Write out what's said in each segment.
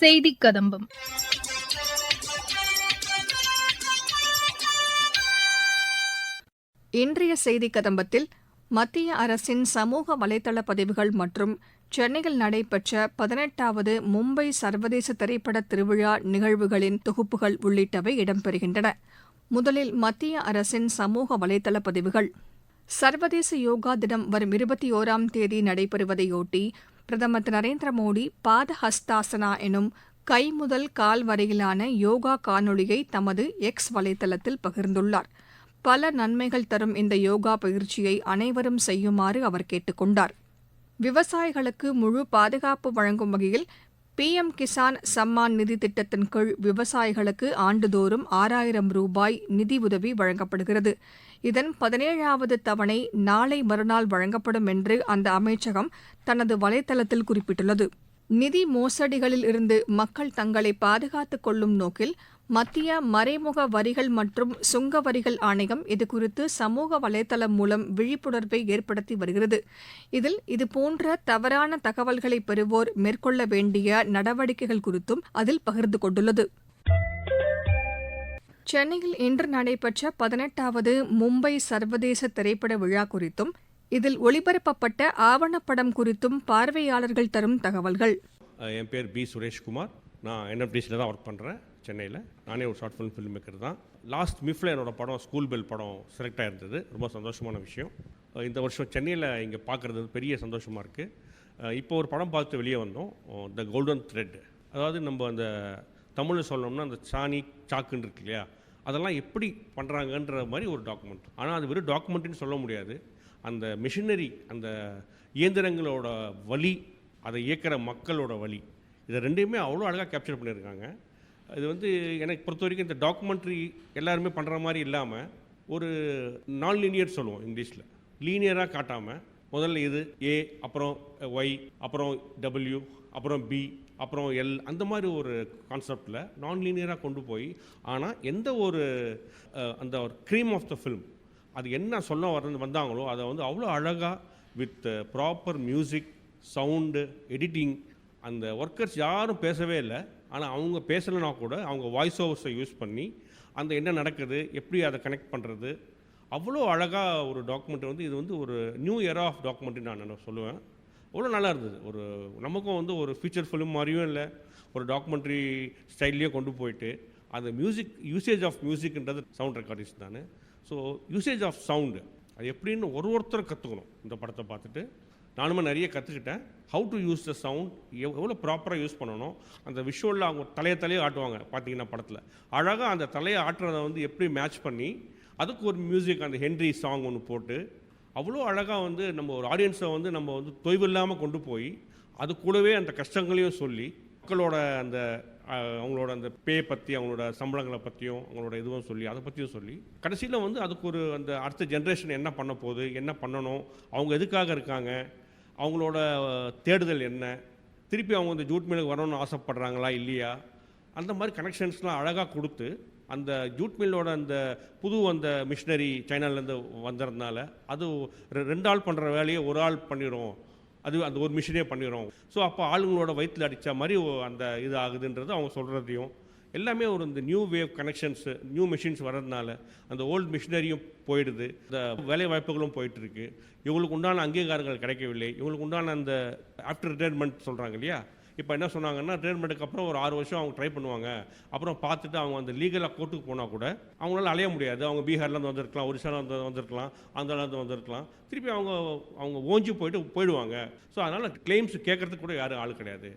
செய்தி கதம்பம். இன்றைய செய்தி கதம்பத்தில் மத்திய அரசின் சமூக வலைதள பதிவுகள் மற்றும் சென்னையில் நடைபெற்ற பதினெட்டாவது மும்பை சர்வதேச திரைப்பட திருவிழா நிகழ்வுகளின் தொகுப்புகள் உள்ளிட்டவை இடம்பெறுகின்றன. முதலில் மத்திய அரசின் சமூக வலைதள பதிவுகள். சர்வதேச யோகா தினம் வரும் இருபத்தி ஓராம் தேதி நடைபெறுவதையொட்டி பிரதமர் திரு நரேந்திர மோடி பாத ஹஸ்தாசனா எனும் கை முதல் கால் வரையிலான யோகா காணொளியை தமது எக்ஸ் வலைதளத்தில் பகிர்ந்துள்ளார். பல நன்மைகள் தரும் இந்த யோகா பயிற்சியை அனைவரும் செய்யுமாறு அவர் கேட்டுக் கொண்டார் விவசாயிகளுக்கு முழு பாதுகாப்பு வழங்கும் வகையில் பிஎம் கிசான் சம்மான் நிதி திட்டத்தின் கீழ் விவசாயிகளுக்கு ஆண்டுதோறும் ஆறாயிரம் ரூபாய் நிதி உதவி வழங்கப்படுகிறது. இதன் பதினேழாவது தவணை நாளை மறுநாள் வழங்கப்படும் என்று அந்த அமைச்சகம் தனது வலைதளத்தில் குறிப்பிட்டுள்ளது. நிதி மோசடிகளில் இருந்து மக்கள் தங்களை பாதுகாத்துக் கொள்ளும் நோக்கில் மத்திய மறைமுக வரிகள் மற்றும் சுங்க வரிகள் ஆணையம் இதுகுறித்து சமூக வலைதளம் மூலம் விழிப்புணர்வை ஏற்படுத்தி வருகிறது. இதில் இதுபோன்ற தவறான தகவல்களை பெறுவோர் மேற்கொள்ள வேண்டிய நடவடிக்கைகள் குறித்தும் அதில் பகிர்ந்து கொண்டுள்ளது. சென்னையில் இன்று நடைபெற்ற பதினெட்டாவது மும்பை சர்வதேச திரைப்பட விழா குறித்தும் இதில் ஒளிபரப்பப்பட்ட ஆவணப்படம் குறித்தும் பார்வையாளர்கள் தரும் தகவல்கள். என் பேர் பி சுரேஷ்குமார். நான் என்எஃப்டிசியில் தான் ஒர்க் பண்ணுறேன் சென்னையில். நானே ஒரு ஷார்ட் ஃபிலிம் ஃபில்ம் மேக்கர் தான். லாஸ்ட் மிஃப்ல என்னோட படம் ஸ்கூல் பெல் படம் செலக்ட் ஆயிருந்தது. ரொம்ப சந்தோஷமான விஷயம். இந்த வருஷம் சென்னையில் இங்கே பார்க்குறது பெரிய சந்தோஷமாக இருக்குது இப்போ ஒரு படம் பார்த்து வெளியே வந்தோம். த கோல்டன் த்ரெட் அதாவது நம்ம அந்த தமிழில் சொல்லணும்னா அந்த சாணி சாக்குன்னு இருக்கு இல்லையா? அதெல்லாம் எப்படி பண்ணுறாங்கன்ற மாதிரி ஒரு டாக்குமெண்ட் ஆனால் அது வெறும் டாக்குமெண்ட்டுன்னு சொல்ல முடியாது. அந்த மிஷினரி அந்த இயந்திரங்களோட வலி அதை இயக்கிற மக்களோட வழி இதை ரெண்டையுமே அவ்வளோ அழகாக கேப்சர் பண்ணியிருக்காங்க. இது வந்து எனக்கு பொறுத்த வரைக்கும் இந்த டாக்குமெண்ட்ரி எல்லாருமே பண்ணுற மாதிரி இல்லாமல் ஒரு நான் லீனியர் சொல்லுவோம் இங்கிலீஷில். லீனியராக காட்டாமல் முதல்ல இது ஏ அப்புறம் ஒய் அப்புறம் டபிள்யூ அப்புறம் பி அப்புறம் எல் அந்த மாதிரி ஒரு கான்செப்டில் நான் லீனியராக கொண்டு போய் ஆனால் எந்த ஒரு அந்த ஒரு க்ரீம் ஆஃப் த ஃபிலிம் அது என்ன சொல்ல வர வந்தாங்களோ அதை வந்து அவ்வளோ அழகாக with proper music sound editing அந்த ஒர்க்கர்ஸ் யாரும் பேசவே இல்லை. ஆனால் அவங்க பேசலைனா கூட அவங்க வாய்ஸ் ஓவர்ஸை யூஸ் பண்ணி அந்த என்ன நடக்குது எப்படி அதை கனெக்ட் பண்ணுறது அவ்வளோ அழகாக ஒரு டாக்குமெண்ட் வந்து இது வந்து ஒரு நியூ இயர் ஆஃப் டாக்குமெண்ட்டு நான் நான் சொல்லுவேன். அவ்வளோ நல்லா இருந்தது. ஒரு நமக்கும் வந்து ஒரு ஃபீச்சர் ஃபிலிம் மாதிரியும் இல்லை. ஒரு டாக்குமெண்ட்ரி ஸ்டைல்லையும் கொண்டு போயிட்டு அந்த மியூசிக் யூசேஜ் ஆஃப் மியூசிக்ன்றது சவுண்ட் ரெக்கார்டிஸ்ட் தானே. ஸோ யூசேஜ் ஆஃப் சவுண்டு அது எப்படின்னு ஒரு ஒருத்தர் கற்றுக்கணும் இந்த படத்தை பார்த்துட்டு நானுமே நிறைய கற்றுக்கிட்டேன் how to use the sound எவ்வளோ ப்ராப்பராக யூஸ் பண்ணணும். அந்த விஷுவலில் அவங்க தலையை தலையை ஆட்டுவாங்க பார்த்தீங்கன்னா படத்தில். அழகாக அந்த தலையை ஆட்டுறதை வந்து எப்படி மேட்ச் பண்ணி அதுக்கு ஒரு மியூசிக் அந்த ஹென்ரி சாங் ஒன்று போட்டு அவ்வளோ அழகாக வந்து நம்ம ஒரு ஆடியன்ஸை வந்து நம்ம வந்து தொய்வு இல்லாமல் கொண்டு போய் அது கூடவே அந்த கஷ்டங்களையும் சொல்லி மக்களோட அந்த அவங்களோட அந்த பே பற்றி அவங்களோட சம்பளங்களை பற்றியும் அவங்களோட இதுவும் சொல்லி அதை பற்றியும் சொல்லி கடைசியில் வந்து அதுக்கு ஒரு அந்த அடுத்த ஜென்ரேஷன் என்ன பண்ண போகுது என்ன பண்ணணும் அவங்க எதுக்காக இருக்காங்க அவங்களோட தேடுதல் என்ன திருப்பி அவங்க இந்த ஜூட் மீனுக்கு வரணும்னு ஆசைப்படுறாங்களா இல்லையா அந்த மாதிரி கனெக்ஷன்ஸ்லாம் அழகாக கொடுத்து அந்த ஜூட் மில்லோட அந்த புது அந்த மிஷினரி சைனாலேருந்து வந்ததுனால அது ரெ- ரெண்டு ஆள் பண்ணுற வேலையை ஒரு ஆள் பண்ணிடும் அது அந்த ஒரு மிஷினே பண்ணிடும் ஸோ அப்போ ஆளுங்களோட வயிற்றில் அடித்த மாதிரி அந்த இது ஆகுதுன்றது அவங்க சொல்கிறதையும் எல்லாமே ஒரு இந்த new wave connections new machines வர்றதுனால அந்த ஓல்டு மிஷினரியும் போயிடுது. இந்த வேலை வாய்ப்புகளும் போயிட்டுருக்கு. இவங்களுக்கு உண்டான அங்கீகாரங்கள் கிடைக்கவில்லை. இவங்களுக்கு உண்டான அந்த ஆஃப்டர் ரிட்டையர்மெண்ட் சொல்கிறாங்க இல்லையா? இப்போ என்ன சொன்னாங்கன்னா ரிட்டைர்மெண்ட்டுக்கு அப்புறம் ஒரு ஆறு வருஷம் அவங்க ட்ரை பண்ணுவாங்க. அப்புறம் பார்த்துட்டு அவங்க அந்த லீகலாக கோர்ட்டுக்கு போனால் கூட அவங்களால அலைய முடியாது. அவங்க பீகார்லேருந்து வந்திருக்கலாம் ஒரிசாலேருந்து வந்திருக்கலாம் ஆந்திராலேருந்து வந்திருக்கலாம். திருப்பி அவங்க அவங்க ஓஞ்சி போயிட்டு போயிடுவாங்க. ஸோ அதனால் கிளைம்ஸ் கேட்கறதுக்கு கூட யாரும் ஆள் கிடையாது.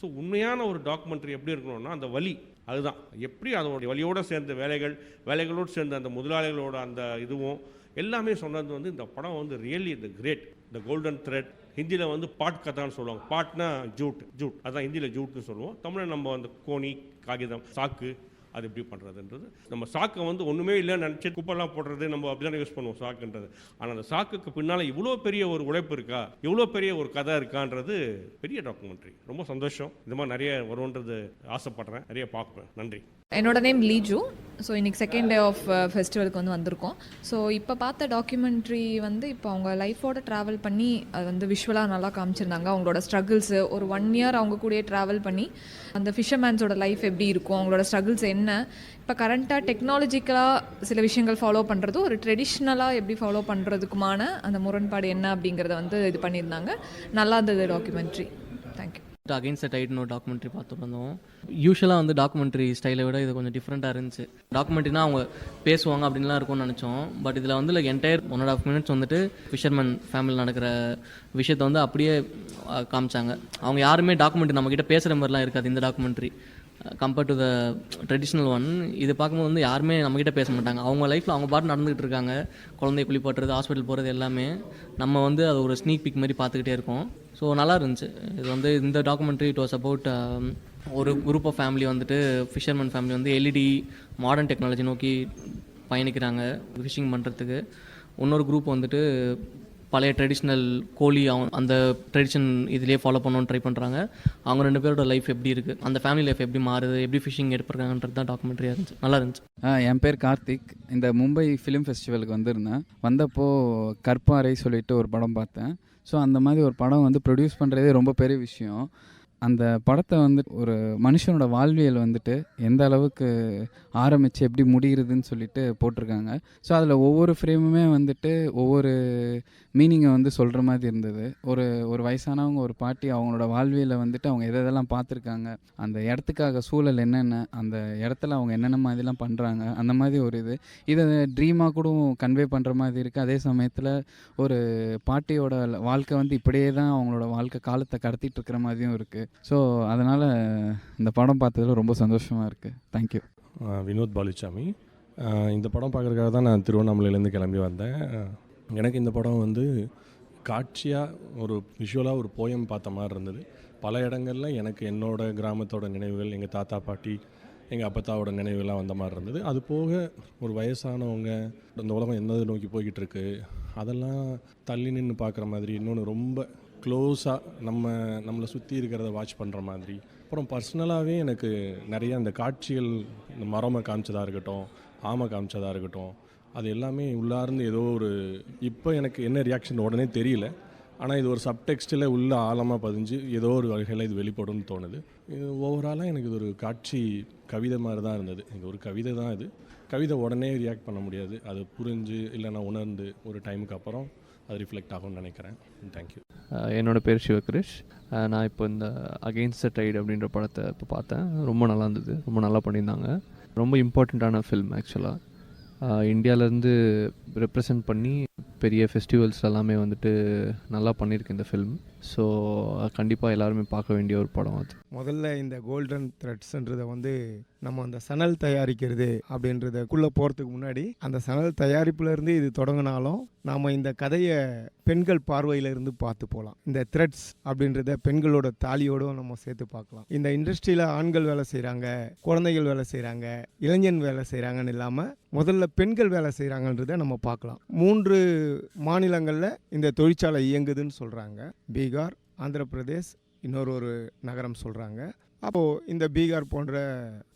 ஸோ உண்மையான ஒரு டாக்குமெண்ட்ரி எப்படி இருக்கணும்னா அந்த வலி அதுதான். எப்படி அதோடைய வழியோடு சேர்ந்த வேலைகள் வேலைகளோடு சேர்ந்த அந்த முதலாளிகளோட அந்த இதுவும் எல்லாமே சொன்னது வந்து இந்த படம் வந்து really the great the golden thread ஹிந்தியில் வந்து பாட் கதான்னு சொல்லுவாங்க. பாட்னா ஜூட் ஜூட். அதான் ஹிந்தியில் ஜூட்னு சொல்லுவோம். தமிழில் நம்ம அந்த கோணி காகிதம் சாக்கு அது எப்படி பண்ணுறதுன்றது நம்ம சாக்கை வந்து ஒன்றுமே இல்லைன்னு நினச்சி குப்பெல்லாம் போடுறது நம்ம அப்படி தானே யூஸ் பண்ணுவோம் சாக்குன்றது. ஆனால் அந்த சாக்குக்கு பின்னால் இவ்வளோ பெரிய ஒரு உழைப்பு இருக்கா? இவ்வளோ பெரிய ஒரு கதை இருக்கான்றது பெரிய டாக்குமெண்ட்ரி ரொம்ப சந்தோஷம். இந்த மாதிரி நிறைய வரும்ன்றது ஆசைப்படுறேன். நிறைய பார்ப்பேன். நன்றி. என்னோட நேம் லீஜு. ஸோ இன்னைக்கு செகண்ட் டே ஆஃப் ஃபெஸ்டிவலுக்கு வந்து வந்திருக்கோம். ஸோ இப்போ பார்த்த டாக்குமெண்ட்ரி வந்து இப்போ அவங்க லைஃபோட ட்ராவல் பண்ணி அது வந்து விஷுவலாக நல்லா காமிச்சிருந்தாங்க. அவங்களோட ஸ்ட்ரகிள்ஸு ஒரு ஒன் இயர் அவங்க கூடயே ட்ராவல் பண்ணி அந்த ஃபிஷர்மேன்ஸோட லைஃப் எப்படி இருக்கும்? அவங்களோட ஸ்ட்ரகிள்ஸ் என்ன இப்போ கரண்ட்டாக டெக்னாலஜிக்கலாக சில விஷயங்கள் ஃபாலோ பண்ணுறதும் ஒரு ட்ரெடிஷ்னலாக எப்படி ஃபாலோ பண்ணுறதுக்குமான அந்த முரண்பாடு என்ன அப்படிங்கிறத வந்து இது பண்ணியிருந்தாங்க. நல்லா இருந்தது documentary thank you against the டைட்னு ஒரு டாக்குமெண்ட்ரி பார்த்துட்டு வந்தோம் யூஸ்வலாக வந்து டாக்குமெண்ட்ரி ஸ்டைலை விட இது கொஞ்சம் டிஃப்ரெண்ட்டாக இருந்துச்சு. டாக்குமெண்ட்ரினா அவங்க பேசுவாங்க அப்படின்லாம் இருக்கும்னு நினச்சோம். பட் இதில் வந்து like entire one and half minutes வந்துட்டு ஃபிஷர்மேன் ஃபேமிலியில் நடக்கிற விஷயத்த வந்து அப்படியே காமிச்சாங்க. அவங்க யாருமே டாக்குமெண்ட்ரி நம்மக்கிட்ட பேசுகிற மாதிரிலாம் இருக்காது இந்த documentary compared to the traditional one இது பார்க்கும்போது வந்து யாருமே நம்மக்கிட்ட பேச மாட்டாங்க. அவங்க லைஃப்பில் அவங்க பாட்டு நடந்துகிட்டு இருக்காங்க. குழந்தைய குளிப்பாட்டுறது ஹாஸ்பிட்டல் போகிறது எல்லாமே நம்ம வந்து அது ஒரு ஸ்னீக் பிக் மாதிரி பார்த்துக்கிட்டே இருக்கோம். ஸோ நல்லா இருந்துச்சு. இது வந்து இந்த டாக்குமெண்ட்ரி இட் வாஸ் அபவுட் ஒரு குரூப் ஆஃப் ஃபேமிலி வந்துட்டு ஃபிஷர்மேன் ஃபேமிலி வந்து எல்இடி மாடர்ன் டெக்னாலஜி நோக்கி பயணிக்கிறாங்க ஃபிஷிங் பண்ணுறதுக்கு இன்னொரு குரூப் வந்துட்டு பழைய ட்ரெடிஷ்னல் கோழி அவன் அந்த ட்ரெடிஷன் இதுலேயே ஃபாலோ பண்ணணும்னு ட்ரை பண்ணுறாங்க அவங்க ரெண்டு பேரோட லைஃப் எப்படி இருக்குது அந்த ஃபேமிலி லைஃப் எப்படி மாறுது? எப்படி ஃபிஷிங் எடுப்பிருக்காங்கன்றது தான் டாக்குமெண்ட்ரியாக இருந்துச்சு. நல்லா இருந்துச்சு. ஆ, என் பேர் கார்த்திக். இந்த மும்பை ஃபிலிம் ஃபெஸ்டிவலுக்கு வந்திருந்தேன். வந்தப்போ கற்பாறை சொல்லிட்டு ஒரு படம் பார்த்தேன். ஸோ அந்த மாதிரி ஒரு படம் வந்து ப்ரொடியூஸ் பண்ணுறதே ரொம்ப பெரிய விஷயம். அந்த படத்தை வந்து ஒரு மனுஷனோட வாழ்வியல் வந்துட்டு எந்த அளவுக்கு ஆரம்பித்து எப்படி முடிகிறதுன்னு சொல்லிட்டு போட்டிருக்காங்க. ஸோ அதில் ஒவ்வொரு ஃப்ரேமுமே வந்துட்டு ஒவ்வொரு மீனிங்கை வந்து சொல்கிற மாதிரி இருந்தது. ஒரு ஒரு வயசானவங்க ஒரு பாட்டி அவங்களோட வாழ்வியில் வந்துட்டு அவங்க எதை எதெல்லாம் பார்த்துருக்காங்க அந்த இடத்துக்காக சூழல் என்னென்ன அந்த இடத்துல அவங்க என்னென்ன மாதிரிலாம் பண்ணுறாங்க அந்த மாதிரி ஒரு இது. இதை ட்ரீமாக கூட கன்வே பண்ணுற மாதிரி இருக்குது அதே சமயத்தில் ஒரு பாட்டியோட வாழ்க்கை வந்து இப்படியே தான் அவங்களோட வாழ்க்கை காலத்தை கடத்திட்டு இருக்கிற மாதிரியும் இருக்குது ஸோ அதனால் இந்த படம் பார்த்ததுல ரொம்ப சந்தோஷமாக இருக்குது தேங்க்யூ வினோத் பாலுசாமி இந்த படம் பார்க்குறதுக்காக தான் நான் திருவண்ணாமலையிலேருந்து கிளம்பி வந்தேன். எனக்கு இந்த படம் வந்து காட்சியாக ஒரு விஷுவலாக ஒரு போயம் பார்த்த மாதிரி இருந்தது. பல இடங்களில் எனக்கு என்னோடய கிராமத்தோட நினைவுகள் எங்கள் தாத்தா பாட்டி எங்கள் அப்பத்தாவோட நினைவுகள்லாம் வந்த மாதிரி இருந்தது. அது போக ஒரு வயசானவங்க இந்த உலகம் எந்த நோக்கி போய்கிட்டு இருக்கு அதெல்லாம் தள்ளி நின்று பார்க்குற மாதிரி இன்னொன்று ரொம்ப க்ளோஸாக நம்ம நம்மளை சுற்றி இருக்கிறத வாட்ச் பண்ணுற மாதிரி. அப்புறம் பர்சனலாகவே எனக்கு நிறைய அந்த காட்சிகள் இந்த மரமை காமிச்சதாக இருக்கட்டும் ஆமை காமிச்சதாக இருக்கட்டும் அது எல்லாமே உள்ளார்ந்து ஏதோ ஒரு இப்போ எனக்கு என்ன ரியாக்ஷன் உடனே தெரியல. ஆனால் இது ஒரு சப்டெக்ஸ்டில் உள்ள ஆழமாக பதிஞ்சு ஏதோ ஒரு வகையில் இது வெளிப்படும்னு தோணுது. இது ஓவராலாக எனக்கு இது ஒரு காட்சி கவிதை மாதிரி தான் இருந்தது. இது ஒரு கவிதை தான் இது. கவிதை உடனே ரியாக்ட் பண்ண முடியாது. அது புரிஞ்சு இல்லைன்னா உணர்ந்து ஒரு டைமுக்கு அப்புறம் அது ரிஃப்ளெக்ட் ஆகும்னு நினைக்கிறேன். தேங்க்யூ என்னோடய என்னோட பேர் சிவகிரிஷ். நான் இப்போ இந்த அகெயின்ஸ்ட் த டைட் அப்படின்ற படத்தை இப்போ பார்த்தேன். ரொம்ப நல்லா இருந்தது. ரொம்ப நல்லா பண்ணியிருந்தாங்க. ரொம்ப இம்பார்ட்டண்ட்டான ஃபில்ம் ஆக்சுவலாக இந்தியாவிலேருந்து ரெப்ரசன்ட் பண்ணி பெரிய ஃபெஸ்டிவல்ஸ் எல்லாமே வந்துட்டு நல்லா பண்ணியிருக்கு இந்த ஃபில்ம் ஸோ கண்டிப்பாக எல்லாருமே பார்க்க வேண்டிய ஒரு படம் அது. முதல்ல இந்த கோல்டன் த்ரெட்ஸ்ன்றதை வந்து நம்ம அந்த சணல் தயாரிக்கிறது அப்படின்றதுக்குள்ளே போகிறதுக்கு முன்னாடி அந்த சணல் தயாரிப்புலேருந்து இது தொடங்கினாலும் நாம் இந்த கதையை பெண்கள் பார்வையிலிருந்து பார்த்து போகலாம் இந்த த்ரெட்ஸ் அப்படின்றத பெண்களோட தாலியோடும் நம்ம சேர்த்து பார்க்கலாம். இந்த இண்டஸ்ட்ரியில் ஆண்கள் வேலை செய்கிறாங்க குழந்தைகள் வேலை செய்கிறாங்க இளைஞன் வேலை செய்கிறாங்கன்னு இல்லாமல் முதல்ல பெண்கள் வேலை செய்கிறாங்கன்றதை நம்ம பார்க்கலாம். மூன்று மாநிலங்களில் இந்த தொழிற்சாலை இயங்குதுன்னு சொல்கிறாங்க பீகார் ஆந்திர பிரதேஷ் இன்னொரு ஒரு நகரம் சொல்கிறாங்க அப்போது இந்த பீகார் போன்ற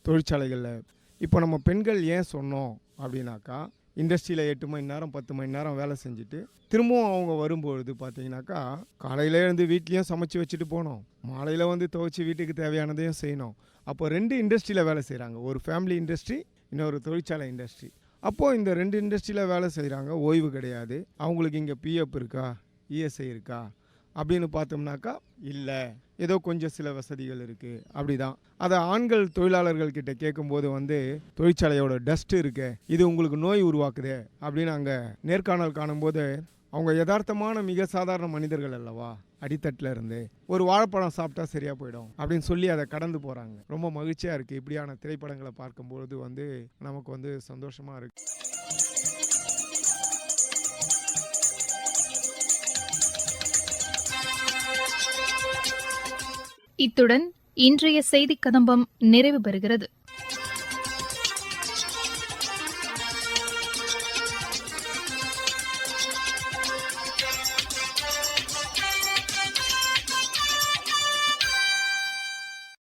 தொழிற்சாலைகளில் இப்போ நம்ம பெண்கள் ஏன் சொன்னோம் அப்படின்னாக்கா இண்டஸ்ட்ரியில் எட்டு மணி நேரம் பத்து மணி நேரம் வேலை செஞ்சுட்டு திரும்பவும் அவங்க வரும்பொழுது பார்த்தீங்கன்னாக்கா காலையில் எழுந்து வீட்லேயும் சமைச்சு வச்சுட்டு போகணும் மாலையில் வந்து துவைச்சி வீட்டுக்கு தேவையானதையும் செய்யணும். அப்போ ரெண்டு இண்டஸ்ட்ரியில் வேலை செய்கிறாங்க ஒரு ஃபேமிலி இண்டஸ்ட்ரி இன்னொரு தொழிற்சாலை இண்டஸ்ட்ரி அப்போது இந்த ரெண்டு இண்டஸ்ட்ரியில் வேலை செய்கிறாங்க ஓய்வு கிடையாது. அவங்களுக்கு இங்கே பிஎஃப் இருக்கா? இஎஸ்ஐ இருக்கா? அப்படின்னு பார்த்தோம்னாக்கா இல்லை. ஏதோ கொஞ்சம் சில வசதிகள் இருக்குது அப்படி தான் அதை ஆண்கள் தொழிலாளர்கள் கிட்ட கேட்கும்போது வந்து தொழிற்சாலையோட டஸ்ட் இருக்கே. இது உங்களுக்கு நோய் உருவாக்குதே. அப்படின்னு அங்கே நேர்காணல் காணும்போது அவங்க யதார்த்தமான மிக சாதாரண மனிதர்கள் அல்லவா? அடித்தட்டில் இருந்து ஒரு வாழைப்பழம் சாப்பிட்டா சரியாக போயிடும் அப்படின்னு சொல்லி அதை கடந்து போகிறாங்க ரொம்ப மகிழ்ச்சியாக இருக்குது இப்படியான திரைப்படங்களை பார்க்கும்பொழுது வந்து நமக்கு வந்து சந்தோஷமாக இருக்குது இத்துடன் இன்றைய செய்தி கதம்பம் நிறைவு பெறுகிறது.